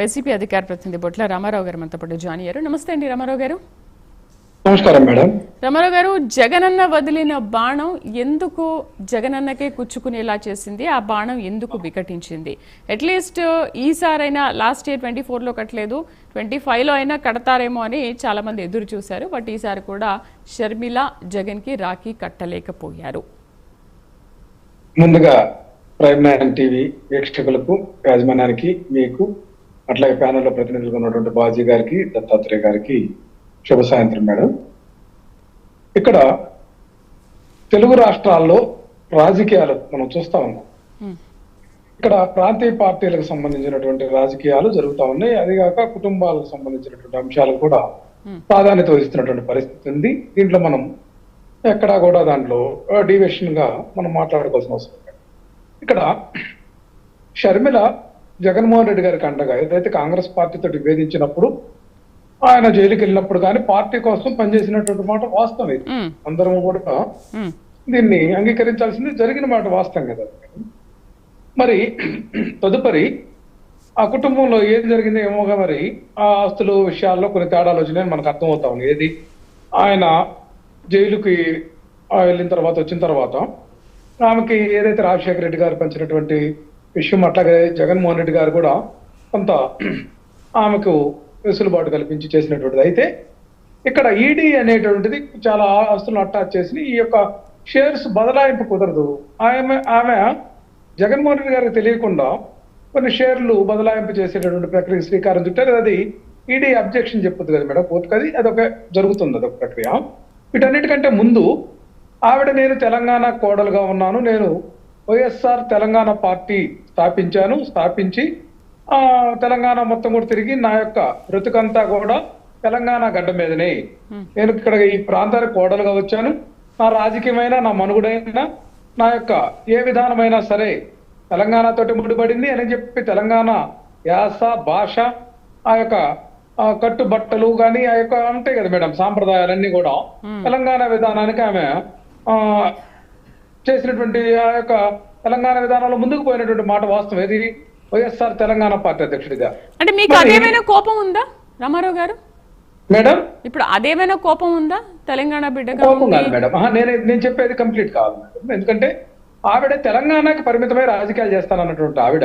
YCP అధికార ప్రతినిధి బొట్ల రామారావు గారు మనతో పాటు జాయిన్ అయ్యారు. నమస్తే అండి రామారావు గారు. నమస్కారం మేడం. రామారావు గారు జగనన్న వదిలిన బాణం ఎందుకు జగనన్నకే కుచ్చుకునేలా చేసింది? ఆ బాణం ఎందుకు వికటించింది? అట్లీస్ట్ ఈసారైనా లాస్ట్ ఇయర్ ట్వంటీ ఫోర్లో కట్టలేదు. ట్వంటీ ఫైవ్లో అయినా కడతారేమో అని చాలా మంది ఎదురు చూశారు. బట్ ఈసారి కూడా షర్మిల జగన్కి రాఖీ కట్టలేకపోయారు. ముందుగా ప్రైమ్ టీవీ వీక్షకులకు యాజమాన్యానికి మీకు అట్లాగే ప్యానెల్లో ప్రతినిధులుగా ఉన్నటువంటి బాజీ గారికి దత్తాత్రేయ గారికి శుభ సాయంత్రం మేడం ఇక్కడ తెలుగు రాష్ట్రాల్లో రాజకీయాలు మనం చూస్తా ఉన్నాం. ఇక్కడ ప్రాంతీయ పార్టీలకు సంబంధించినటువంటి రాజకీయాలు జరుగుతా ఉన్నాయి అదిగాక కుటుంబాలకు సంబంధించినటువంటి అంశాలు కూడా. ప్రాధాన్యత వహిస్తున్నటువంటి పరిస్థితి ఉంది దీంట్లో మనం ఎక్కడా కూడా దాంట్లో డివిషన్గా మనం మాట్లాడుకోవాల్సిన అవసరం. ఇక్కడ షర్మిల జగన్మోహన్ రెడ్డి గారికి అండగా ఏదైతే కాంగ్రెస్ పార్టీతో విభేదించినప్పుడు ఆయన జైలుకి వెళ్ళినప్పుడు కానీ పార్టీ కోసం పనిచేసినటువంటి మాట వాస్తవం ఇది. అందరం కూడా. దీన్ని అంగీకరించాల్సింది జరిగిన మాట వాస్తవం కదా మరి తదుపరి ఆ కుటుంబంలో ఏం జరిగిందో ఏమోగా మరి ఆ ఆస్తుల విషయాల్లో కొన్ని తేడాలు వచ్చినాయని మనకు అర్థమవుతా ఉంది ఏది ఆయన జైలుకి వెళ్ళిన తర్వాత వచ్చిన తర్వాత ఆమెకి ఏదైతే రాజశేఖర రెడ్డి గారు పంచినటువంటి విషయం అట్లాగే జగన్మోహన్ రెడ్డి గారు కూడా కొంత ఆమెకు వెసులుబాటు కల్పించి చేసినటువంటిది. అయితే ఇక్కడ ఈడీ అనేటువంటిది చాలా ఆస్తులను అటాచ్ చేసి ఈ యొక్క షేర్స్ బదలాయింపు కుదరదు. ఆమె ఆమె జగన్మోహన్ రెడ్డి గారికి తెలియకుండా కొన్ని షేర్లు బదలాయింపు చేసేటటువంటి ప్రక్రియ శ్రీకారం చుట్టారు. అది ఈడీ అబ్జెక్షన్ చెప్పుద్ది కదా మేడం కోర్టుకు అది అదొక జరుగుతుంది అదొక ప్రక్రియ. వీటన్నిటికంటే ముందు ఆవిడ నేను తెలంగాణ కోడలుగా ఉన్నాను నేను వైఎస్ఆర్ తెలంగాణ పార్టీ స్థాపించాను స్థాపించి ఆ తెలంగాణ మొత్తం కూడా తిరిగి నా యొక్క బ్రతుకంతా కూడా తెలంగాణ గడ్డ మీదనే. నేను ఇక్కడ ఈ ప్రాంతానికి కోడలుగా వచ్చాను. నా రాజకీయమైన నా మనుగుడైన నా యొక్క ఏ విధానమైనా సరే తెలంగాణతోటి ముడిపడింది. అని చెప్పి తెలంగాణ యాస భాష ఆ యొక్క కట్టుబట్టలు కానీ ఆ యొక్క ఉంటాయి కదా మేడం సాంప్రదాయాలన్నీ కూడా. తెలంగాణ విధానానికి ఆమె ఆ చేసినటువంటి ఆ యొక్క తెలంగాణ విధానంలో ముందుకు పోయినటువంటి మాట వాస్తవం. ఇది వైఎస్ఆర్ తెలంగాణ పార్టీ అధ్యక్షుడిగా. అంటే మీకు అదేమైనా కోపం ఉందా రామారావు గారు? మేడం? ఇప్పుడు అదేమైనా కోపం ఉందా తెలంగాణ బిడ్డగా కోపం కాదు మేడం. నేను నేను చెప్పేది కంప్లీట్ కాదు మేడం. ఎందుకంటే ఆవిడ తెలంగాణకి పరిమితమై రాజకీయాలు చేస్తానన్నటువంటి ఆవిడ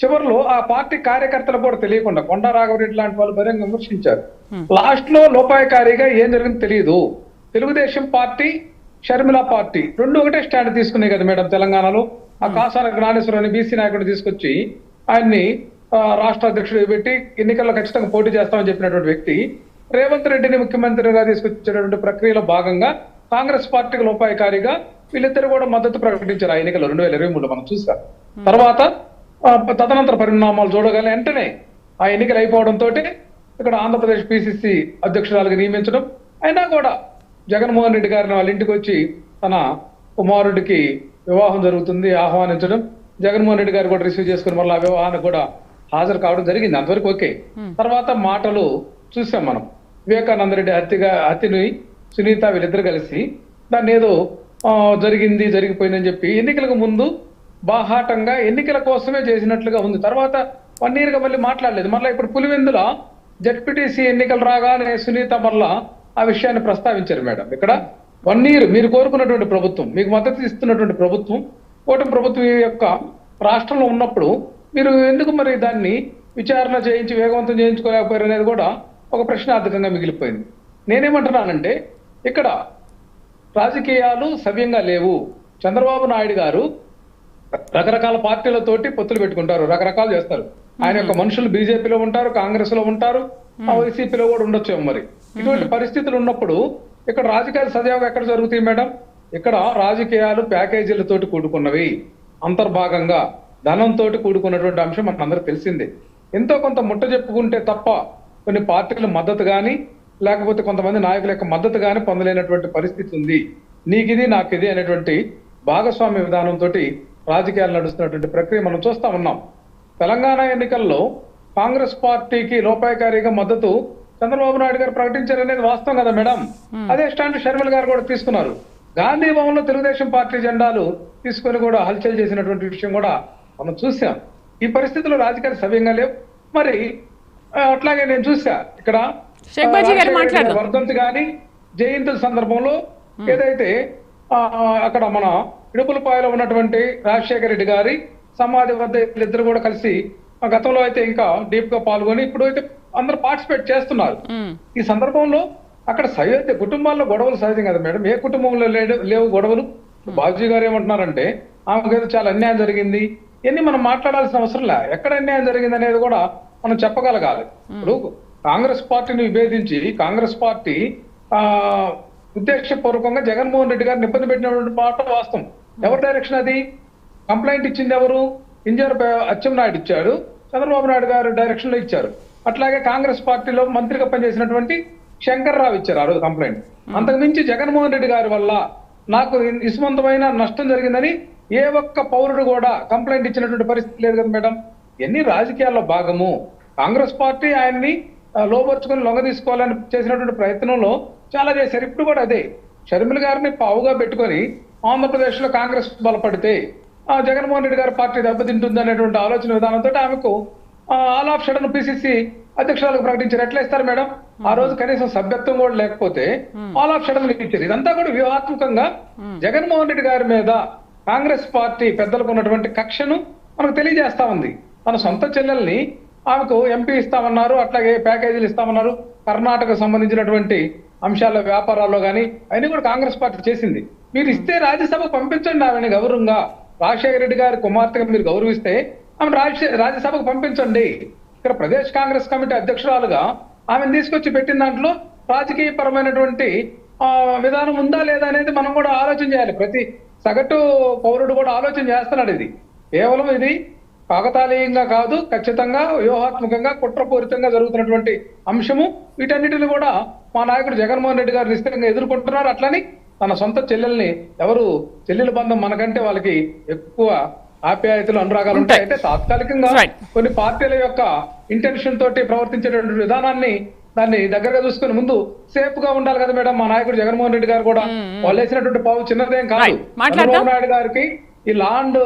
చివరిలో ఆ పార్టీ కార్యకర్తలకు కూడా తెలియకుండా కొండా రాఘవరెడ్డి లాంటి వాళ్ళు బహిరంగ విమర్శించారు. లాస్ట్లో లోపాయకారిగా ఏం జరిగిందో తెలియదు. Telugu Desam party Sharmila party. రెండు ఒకటే స్టాండ్ తీసుకున్నాయి కదా మేడం తెలంగాణలో. ఆ కాసాల జ్ఞానేశ్వరం బీసీ నాయకుడిని తీసుకొచ్చి ఆయన్ని రాష్ట్ర అధ్యక్షుడు పెట్టి ఎన్నికల్లో ఖచ్చితంగా పోటీ చేస్తామని చెప్పినటువంటి వ్యక్తి రేవంత్ రెడ్డిని ముఖ్యమంత్రిగా తీసుకొచ్చేటటువంటి ప్రక్రియలో భాగంగా కాంగ్రెస్ పార్టీకి లోపాయకారిగా వీళ్ళిద్దరు కూడా మద్దతు ప్రకటించారు ఆ ఎన్నికలు రెండు వేల ఇరవై మూడులో మనం చూసాం. తర్వాత తదనంతర పరిణామాలు చూడగానే వెంటనే ఆ ఎన్నికలు అయిపోవడంతో ఇక్కడ ఆంధ్రప్రదేశ్ పిసిసి అధ్యక్షురాలుగా నియమించడం. అయినా కూడా జగన్మోహన్ రెడ్డి గారిని వాళ్ళ ఇంటికి వచ్చి తన కుమారుడికి వివాహం జరుగుతుంది ఆహ్వానించడం. జగన్మోహన్ రెడ్డి గారు కూడా రిసీవ్ చేసుకుని మళ్ళీ ఆ వివాహానికి కూడా హాజరు కావడం జరిగింది. అంతవరకు ఓకే. తర్వాత మాటలు చూసాం మనం. వివేకానంద రెడ్డి హత్యగా హత్యని సునీత వీళ్ళిద్దరు కలిసి దాన్ని ఏదో ఆ, జరిగింది జరిగిపోయిందని చెప్పి ఎన్నికలకు ముందు బాహాటంగా ఎన్నికల కోసమే చేసినట్లుగా ఉంది. తర్వాత వన్ ఇయర్గా మళ్ళీ మాట్లాడలేదు. మళ్ళీ ఇప్పుడు పులివెందుల జడ్పీటీసీ ఎన్నికలు రాగానే సునీత మళ్ళా ఆ విషయాన్ని ప్రస్తావించారు మేడం. ఇక్కడ వన్ ఇయర్ మీరు కోరుకున్నటువంటి ప్రభుత్వం మీకు మద్దతు ఇస్తున్నటువంటి ప్రభుత్వం కూటమి ప్రభుత్వం ఈ యొక్క రాష్ట్రంలో ఉన్నప్పుడు మీరు ఎందుకు మరి దాన్ని విచారణ చేయించి వేగవంతం చేయించుకోలేకపోయారు అనేది కూడా ఒక ప్రశ్నార్థకంగా మిగిలిపోయింది. నేనేమంటున్నానంటే ఇక్కడ రాజకీయాలు సవ్యంగా లేవు. చంద్రబాబు నాయుడు గారు రకరకాల పార్టీలతోటి పొత్తులు పెట్టుకుంటారు రకరకాలు చేస్తారు. ఆయన యొక్క మనుషులు బీజేపీలో ఉంటారు కాంగ్రెస్లో ఉంటారు ఆ వైసీపీలో కూడా ఉండొచ్చు మరి. ఇటువంటి పరిస్థితులు ఉన్నప్పుడు ఇక్కడ రాజకీయాలు సజావుగా ఎక్కడ జరుగుతాయి మేడం? ఇక్కడ రాజకీయాలు ప్యాకేజీలతోటి కూడుకున్నవి. అంతర్భాగంగా ధనంతో కూడుకున్నటువంటి అంశం మనకు అందరికి తెలిసిందే. ఎంతో కొంత ముట్ట చెప్పుకుంటే తప్ప కొన్ని పార్టీల మద్దతు కానీ లేకపోతే కొంతమంది నాయకుల యొక్క మద్దతు కానీ పొందలేనటువంటి పరిస్థితి ఉంది. నీకిది నాకిది అనేటువంటి భాగస్వామ్య విధానంతో రాజకీయాలు నడుస్తున్నటువంటి ప్రక్రియ మనం చూస్తా ఉన్నాం. తెలంగాణ ఎన్నికల్లో కాంగ్రెస్ పార్టీకి లోపాయకారిగా మద్దతు చంద్రబాబు నాయుడు గారు ప్రకటించారనేది వాస్తవం కదా మేడం? అదే స్టాండ్ షర్మిల గారు కూడా తీసుకున్నారు. గాంధీ భవన్లో తెలుగుదేశం పార్టీ జెండాలు తీసుకొని కూడా హల్చల్ చేసినటువంటి విషయం కూడా మనం చూసాం. ఈ పరిస్థితుల్లో రాజకీయాలు సవ్యంగా లేవు. మరి అట్లాగే నేను చూసా ఇక్కడ. వర్ధంతి కానీ జయంతి సందర్భంలో ఏదైతే అక్కడ మన ఇడుపులపాయలో ఉన్నటువంటి రాజశేఖర రెడ్డి గారి సమాధి వద్ద వీళ్ళిద్దరు కూడా కలిసి గతంలో అయితే ఇంకా డీప్గా పాల్గొని ఇప్పుడు అయితే అందరూ పార్టిసిపేట్ చేస్తున్నారు. ఈ సందర్భంలో అక్కడ సయోధ్య కుటుంబాల్లో గొడవలు సహజం కదా మేడం. ఏ కుటుంబంలో లేవు గొడవలు? బాబుజీ గారు ఏమంటున్నారంటే ఆమెకు ఏదో చాలా అన్యాయం జరిగింది. ఇవన్నీ మనం మాట్లాడాల్సిన అవసరం లే. ఎక్కడ అన్యాయం జరిగింది అనేది కూడా మనం చెప్పగలగాలి. ఇప్పుడు కాంగ్రెస్ పార్టీని విభేదించి కాంగ్రెస్ పార్టీ ఆ ఉద్దేశపూర్వకంగా జగన్మోహన్ రెడ్డి గారిని ఇబ్బంది పెట్టినటువంటి మాట వాస్తవం. ఎవరి డైరెక్షన్ అది? కంప్లైంట్ ఇచ్చింది ఎవరు? ఇంజర్ అచ్చెన్నాయుడు ఇచ్చాడు. చంద్రబాబు నాయుడు గారు డైరెక్షన్లో ఇచ్చారు. అట్లాగే కాంగ్రెస్ పార్టీలో మంత్రిగా పనిచేసినటువంటి శంకర్రావు ఇచ్చారు ఆ రోజు కంప్లైంట్. అంతకు మించి జగన్మోహన్ రెడ్డి గారి వల్ల నాకు ఇసుమంతమైన నష్టం జరిగిందని ఏ ఒక్క పౌరుడు కూడా కంప్లైంట్ ఇచ్చినటువంటి పరిస్థితి లేదు కదా మేడం. ఎన్ని రాజకీయాల్లో భాగము. కాంగ్రెస్ పార్టీ ఆయన్ని లోపరుచుకొని లొంగ తీసుకోవాలని చేసినటువంటి ప్రయత్నంలో చాలా చేశారు. ఇప్పుడు కూడా అదే. షర్మిల గారిని పావుగా పెట్టుకొని ఆంధ్రప్రదేశ్లో కాంగ్రెస్ బలపడితే ఆ జగన్మోహన్ రెడ్డి గారి పార్టీ దెబ్బతింటుంది అనేటువంటి ఆలోచన విధానంతో ఆమెకు ఆల్ ఆఫ్ షడన్ పిసిసి అధ్యక్షురాలకు ప్రకటించారు. ఎట్లా ఇస్తారు మేడం? ఆ రోజు కనీసం సభ్యత్వం కూడా లేకపోతే ఆల్ ఆఫ్ షడన్ ఇచ్చారు. ఇదంతా కూడా వ్యూహాత్మకంగా జగన్మోహన్ రెడ్డి గారి మీద కాంగ్రెస్ పార్టీ పెద్దలకు ఉన్నటువంటి కక్షను మనకు తెలియజేస్తా ఉంది. తన సొంత చెల్లెల్ని ఆమెకు ఎంపీ ఇస్తామన్నారు అట్లాగే ప్యాకేజీలు ఇస్తామన్నారు. కర్ణాటక సంబంధించినటువంటి అంశాల వ్యాపారాల్లో కానీ అవన్నీ కూడా కాంగ్రెస్ పార్టీ చేసింది. మీరు ఇస్తే రాజ్యసభకు పంపించండి ఆమెని గౌరవంగా. రాజశేఖర రెడ్డి గారి కుమార్తెగా మీరు గౌరవిస్తే ఆమె రాజ్య రాజ్యసభకు పంపించండి. ఇక్కడ ప్రదేశ్ కాంగ్రెస్ కమిటీ అధ్యక్షురాలుగా ఆమెను తీసుకొచ్చి పెట్టిన దాంట్లో రాజకీయపరమైనటువంటి ఆ, విధానం ఉందా లేదా అనేది మనం కూడా ఆలోచన చేయాలి. ప్రతి సగటు పౌరుడు కూడా ఆలోచన చేస్తున్నాడు ఇది. కేవలం ఇది కాకతాళీయంగా కాదు ఖచ్చితంగా వ్యూహాత్మకంగా కుట్రపూరితంగా జరుగుతున్నటువంటి అంశము. వీటన్నిటిని కూడా మా నాయకుడు జగన్మోహన్ రెడ్డి గారు నిశ్చితంగా ఎదుర్కొంటున్నారు. అట్లని తన సొంత చెల్లెల్ని ఎవరు చెల్లెల బంధం మనకంటే వాళ్ళకి ఎక్కువ ఆప్యాయతలు అనురాగాలు ఉంటాయి. అంటే తాత్కాలికంగా. కొన్ని పార్టీల యొక్క ఇంటెన్షన్ తోటి ప్రవర్తించేటువంటి విధానాన్ని దాన్ని దగ్గరగా చూసుకుని ముందు సేఫ్గా ఉండాలి కదా మేడం. మా నాయకుడు జగన్మోహన్ రెడ్డి గారు కూడా వాళ్ళు వేసినటువంటి పావు చిన్నదేం కాదు. చంద్రబాబు నాయుడు గారికి ఈ లాండ్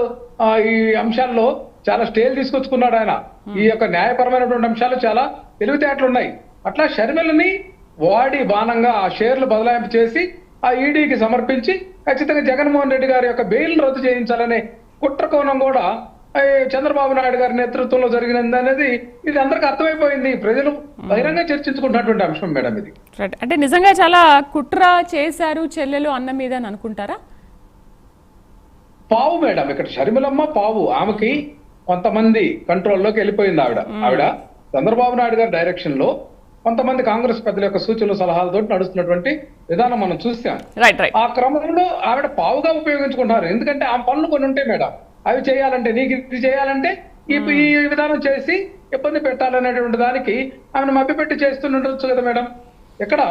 ఈ అంశాల్లో చాలా స్టేల్ తీసుకొచ్చుకున్నాడు ఆయన. ఈ యొక్క న్యాయపరమైనటువంటి అంశాలు చాలా తెలివితేటలు ఉన్నాయి. అట్లా షర్మిలని వాడి బాణంగా ఆ షేర్లు బదలాయింపు చేసి ఆ ఈడీకి సమర్పించి ఖచ్చితంగా జగన్మోహన్ రెడ్డి గారి యొక్క బెయిల్ రద్దు చేయించాలనే కుట్ర కోణం కూడా చంద్రబాబు నాయుడు గారి నేతృత్వంలో జరిగినది అనేది ఇది అందరికి అర్థమైపోయింది. ప్రజలు బహిరంగ చర్చించుకుంటున్నటువంటి అంశం మేడం ఇది. అంటే నిజంగా చాలా కుట్ర చేశారు చెల్లెలు అన్న మీద అని అనుకుంటారా? పావు మేడం ఇక్కడ షర్మిలమ్మ పావు. ఆమెకి కొంతమంది కంట్రోల్లోకి వెళ్ళిపోయింది ఆవిడ. ఆవిడ చంద్రబాబు నాయుడు గారి డైరెక్షన్లో కొంతమంది కాంగ్రెస్ పెద్దల యొక్క సూచనలు సలహాలతో నడుస్తున్నటువంటి విధానం మనం చూసాం. ఆ క్రమంలో ఆవిడ పావుగా ఉపయోగించుకుంటారు. ఎందుకంటే ఆ పనులు కొన్ని ఉంటాయి మేడం. అవి చేయాలంటే నీకు ఇది చేయాలంటే ఈ ఈ విధానం చేసి ఇబ్బంది పెట్టాలనేటువంటి దానికి ఆమెను మభ్యపెట్టి చేస్తుండొచ్చు కదా మేడం. ఇక్కడ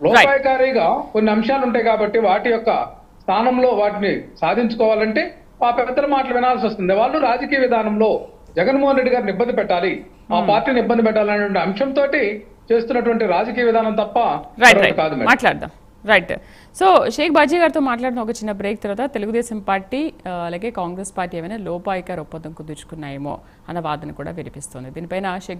లోపాయకారిగా కొన్ని అంశాలు ఉంటాయి కాబట్టి వాటి యొక్క స్థానంలో వాటిని సాధించుకోవాలంటే ఆ పెద్దల మాటలు వినాల్సి వస్తుంది. వాళ్ళు రాజకీయ విధానంలో జగన్మోహన్ రెడ్డి గారిని ఇబ్బంది పెట్టాలి. ఆ పార్టీని ఇబ్బంది పెట్టాలనే అంశంతో చేస్తున్నటువంటి రాజకీయ విధానం తప్ప కాదు మాట్లాడదాం. రైట్ సో షేక్ బాజీ గారితో మాట్లాడిన ఒక చిన్న బ్రేక్ తర్వాత తెలుగుదేశం పార్టీ అలాగే కాంగ్రెస్ పార్టీ ఏమైనా లోపాయికార ఒప్పందం కుదుర్చుకున్నాయేమో అన్న వాదన కూడా వినిపిస్తోంది. దీనిపైన షేక్